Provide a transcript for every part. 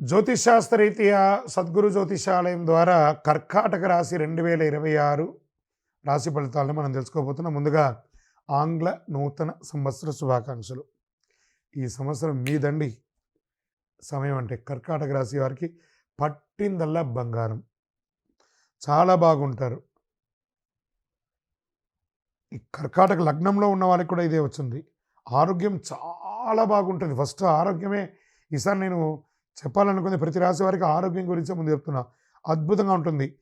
జ్యోతిషాస్త్రరీత్యా సద్గురు జ్యోతిషాలయం ద్వారా కర్కాటక రాశి రెండు వేల ఇరవై ఆరు రాశి ఫలితాలను మనం తెలుసుకోబోతున్నాం. ముందుగా ఆంగ్ల నూతన సంవత్సర శుభాకాంక్షలు. ఈ సంవత్సరం మీదండి సమయం అంటే కర్కాటక రాశి వారికి పట్టిందల్లా బంగారం. చాలా బాగుంటారు. ఈ కర్కాటక లగ్నంలో ఉన్న వాళ్ళకి కూడా ఇదే వచ్చింది. ఆరోగ్యం చాలా బాగుంటుంది. ఫస్ట్ ఆరోగ్యమే. ఈసారి నేను చెప్పాలనుకుంది ప్రతి రాశి వారికి ఆరోగ్యం గురించి ముందు చెప్తున్నా. అద్భుతంగా ఉంటుంది.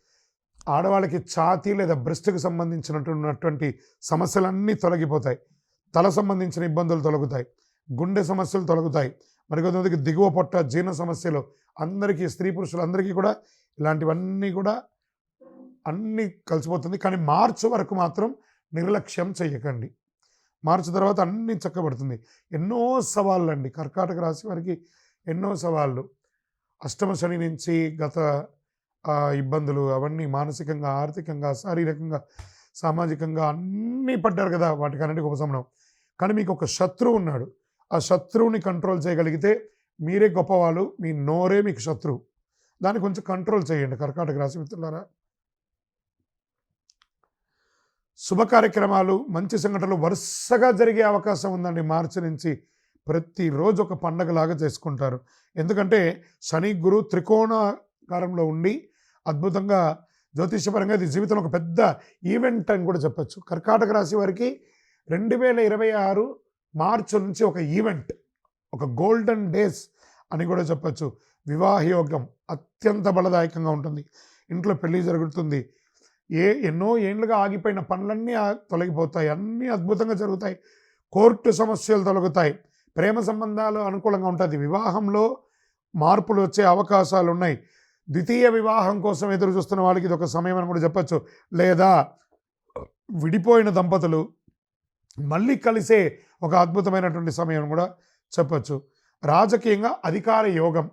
ఆడవాళ్ళకి ఛాతీ లేదా బ్రెస్ట్కి సంబంధించినటువంటి సమస్యలన్నీ తొలగిపోతాయి. తల సంబంధించిన ఇబ్బందులు తొలగుతాయి. గుండె సమస్యలు తొలగుతాయి. మరికొంతమందికి దిగువ పొట్ట జీర్ణ సమస్యలు అందరికీ స్త్రీ పురుషులందరికీ కూడా ఇలాంటివన్నీ కూడా అన్నీ కలిసిపోతుంది. కానీ మార్చి వరకు మాత్రం నిర్లక్ష్యం చేయకండి మార్చి తర్వాత అన్నీ చక్కబడుతుంది. ఎన్నో సవాళ్ళు అండి కర్కాటక రాశి వారికి ఎన్నో సవాళ్ళు. అష్టమ శని నుంచి గత ఇబ్బందులు అవన్నీ మానసికంగా ఆర్థికంగా శారీరకంగా సామాజికంగా అన్నీ పడ్డారు కదా వాటికన్నిటికీ ఉపశమనం. కానీ మీకు ఒక శత్రువు ఉన్నాడు. ఆ శత్రువుని కంట్రోల్ చేయగలిగితే మీరే గొప్పవాళ్ళు మీ నోరే మీకు శత్రువు. దాన్ని కొంచెం కంట్రోల్ చేయండి కర్కాటక రాశి మిత్రులారా. శుభ కార్యక్రమాలు మంచి సంఘటనలు వరుసగా జరిగే అవకాశం ఉందండి మార్చి నుంచి. ప్రతిరోజు ఒక పండగలాగా చేసుకుంటారు. ఎందుకంటే శని గురు త్రికోణాకారంలో ఉండి అద్భుతంగా జ్యోతిషపరంగా ఇది జీవితంలో ఒక పెద్ద ఈవెంట్ అని కూడా చెప్పచ్చు. కర్కాటక రాశి వారికి రెండు వేల ఇరవై ఆరు మార్చి నుంచి ఒక ఈవెంట్ ఒక గోల్డెన్ డేస్ అని కూడా చెప్పొచ్చు. వివాహయోగం అత్యంత బలదాయకంగా ఉంటుంది. ఇంట్లో పెళ్ళి జరుగుతుంది. ఏ ఎన్నో ఏండ్లుగా ఆగిపోయిన పనులన్నీ తొలగిపోతాయి. అన్నీ అద్భుతంగా జరుగుతాయి. కోర్టు సమస్యలు తొలగుతాయి. ప్రేమ సంబంధాలు అనుకూలంగా ఉంటుంది. వివాహంలో మార్పులు వచ్చే అవకాశాలు ఉన్నాయి. ద్వితీయ వివాహం కోసం ఎదురు చూస్తున్న వాళ్ళకి ఇది ఒక సమయం అని కూడా చెప్పచ్చు. లేదా విడిపోయిన దంపతులు మళ్ళీ కలిసే ఒక అద్భుతమైనటువంటి సమయం కూడా చెప్పచ్చు. రాజకీయంగా అధికార యోగం